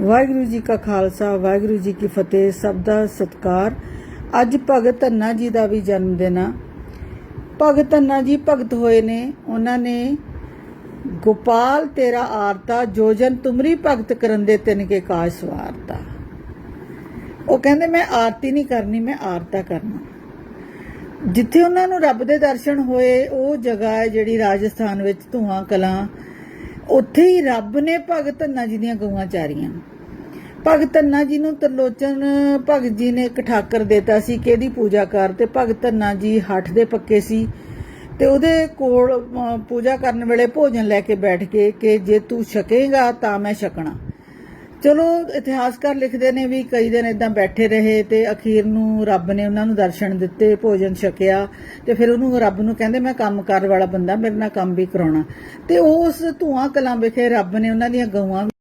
ਵਾਹਿਗੁਰੂ ਜੀ ਕਾ ਖਾਲਸਾ, ਵਾਹਿਗੁਰੂ ਜੀ ਕੀ ਫਤਿਹ, ਸਭ ਦਾ ਸਤਕਾਰ। ਅੱਜ ਭਗਤ ਧੰਨਾ ਜੀ ਦਾ ਵੀ ਜਨਮ ਦਿਨ ਆ। ਭਗਤ ਧੰਨਾ ਜੀ ਭਗਤ ਹੋਏ ਨੇ, ਉਹਨਾਂ ਨੇ ਗੋਪਾਲ ਤੇਰਾ ਆਰਤਾ ਜੋਜਨ ਤੁਮਰੀ ਭਗਤ ਕਰਨ ਦੇ ਤਿੰਨ ਕੇ ਕਾਜ ਸਵਾਰਤਾ। ਉਹ ਕਹਿੰਦੇ, ਮੈਂ ਆਰਤੀ ਨਹੀਂ ਕਰਨੀ, ਮੈਂ ਆਰਤਾ ਕਰਨਾ। ਜਿੱਥੇ ਉਹਨਾਂ ਨੂੰ ਰੱਬ ਦੇ ਦਰਸ਼ਨ ਹੋਏ, ਉਹ ਜਗ੍ਹਾ ਹੈ ਜਿਹੜੀ ਰਾਜਸਥਾਨ ਵਿੱਚ ਧੂਆਂ, ਕਲਾਂ ਉੱਥੇ ਹੀ ਰੱਬ ਨੇ ਭਗਤ ਧੰਨਾ ਜੀ ਦੀਆਂ ਗਊਆਂ ਚਾਰੀਆਂ। ਭਗਤ ਧੰਨਾ ਜੀ ਨੂੰ ਤਰਲੋਚਨ, ਭਗਤ ਜੀ ਨੇ ਇੱਕ ਠਾਕਰ ਦਿੱਤਾ ਸੀ ਕਿ ਇਹਦੀ ਪੂਜਾ ਕਰ ਤੇ ਭਗਤ ਧੰਨਾ ਜੀ ਹੱਠ ਦੇ ਪੱਕੇ ਸੀ ਤੇ ਉਹਦੇ ਕੋਲ ਪੂਜਾ ਕਰਨ ਵੇਲੇ ਭੋਜਨ ਲੈ ਕੇ ਬੈਠ ਕੇ ਕਿ ਜੇ ਤੂੰ ਛਕੇਗਾ ਤਾਂ ਮੈਂ ਛਕਣਾ। ਚਲੋ, ਇਤਿਹਾਸਕਾਰ ਲਿਖਦੇ ਨੇ ਵੀ ਕਈ ਦਿਨ ਇਦਾਂ ਬੈਠੇ ਰਹੇ ਤੇ ਅਖੀਰ ਨੂੰ ਰੱਬ ਨੇ ਉਹਨਾਂ ਨੂੰ ਦਰਸ਼ਨ ਦਿੱਤੇ, ਭੋਜਨ ਛਕਿਆ ਤੇ ਫਿਰ ਉਹਨੂੰ ਰੱਬ ਨੂੰ ਕਹਿੰਦੇ, ਮੈਂ ਕੰਮ ਕਰਨ ਵਾਲਾ ਬੰਦਾ, ਮੇਰੇ ਨਾਲ ਕੰਮ ਵੀ ਕਰਾਉਣਾ। ਤੇ ਉਸ ਧੂਆਂ ਕਲਾਂ ਵਿਖੇ ਰੱਬ ਨੇ ਉਹਨਾਂ ਦੀਆਂ ਗਊਆਂ